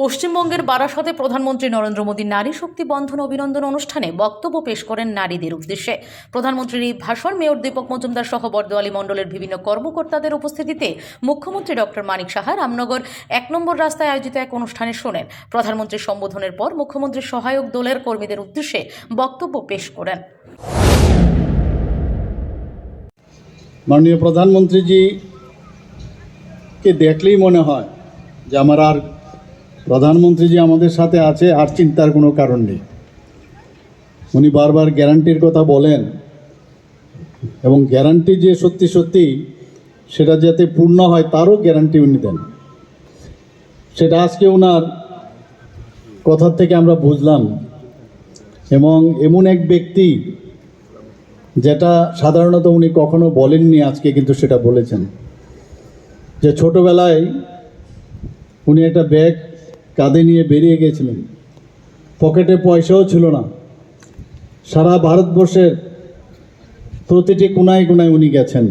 পশ্চিমবঙ্গের বারাসতে প্রধানমন্ত্রী নরেন্দ্র মোদীর নারী শক্তি বন্ধন অভিনন্দন অনুষ্ঠানে বক্তব্য পেশ করেন নারীদের উদ্দেশ্যে। প্রধানমন্ত্রীর এই ভাষণ মেয়র দীপক মজুমদার সহ বর্দোয়ালী মণ্ডলের বিভিন্ন কর্মকর্তাদের উপস্থিতিতে মুখ্যমন্ত্রী ডক্টর মানিক সাহা রামনগর এক নম্বর রাস্তায় আয়োজিত এক অনুষ্ঠানে শোনেন। প্রধানমন্ত্রীর সম্বোধনের পর মুখ্যমন্ত্রীর সহায়ক দলের কর্মীদের উদ্দেশ্যে বক্তব্য পেশ করেন। মাননীয় প্রধানমন্ত্রীজিকে দেখলেই মনে হয় যে আমার আর প্রধানমন্ত্রীজি আমাদের সাথে আছে, আর চিন্তার কোনো কারণ নেই। উনি বারবার গ্যারান্টির কথা বলেন, এবং গ্যারান্টি যে সত্যি সত্যি সেটা যাতে পূর্ণ হয়, তারও গ্যারান্টি উনি দেন। সেটা আজকে ওনার কথার থেকে আমরা বুঝলাম, এবং এমন এক ব্যক্তি যেটা সাধারণত উনি কখনো বলেননি আজকে, কিন্তু সেটা বলেছেন। যে ছোটবেলায় উনি একটা ব্যাগ কাঁধে নিয়ে বেরিয়ে গেছিলেন পকেটে পয়সাও ছিল না। সারা ভারতবর্ষের প্রতিটি কোনায় কোনায় উনি গেছেন।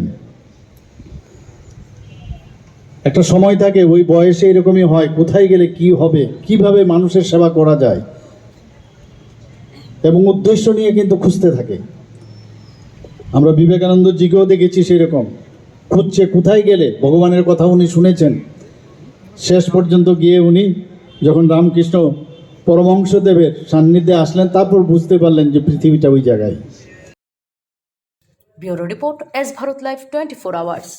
একটা সময় থাকে, ওই বয়সে এরকমই হয়, কোথায় গেলে কি হবে, কীভাবে মানুষের সেবা করা যায়, এবং উদ্দেশ্য নিয়ে কিন্তু খুঁজতে থাকে। আমরা বিবেকানন্দজিকেও দেখেছি সেই রকম খুঁজছে কোথায় গেলে, ভগবানের কথা উনি শুনেছেন। শেষ পর্যন্ত গিয়ে উনি যখন রামকৃষ্ণ পরমংশদেবের সান্নিধ্যে আসলেন, তারপর বুঝতে পারলেন যে পৃথিবীটা ওই জায়গায়। Bureau report S Bharat live twenty four hours.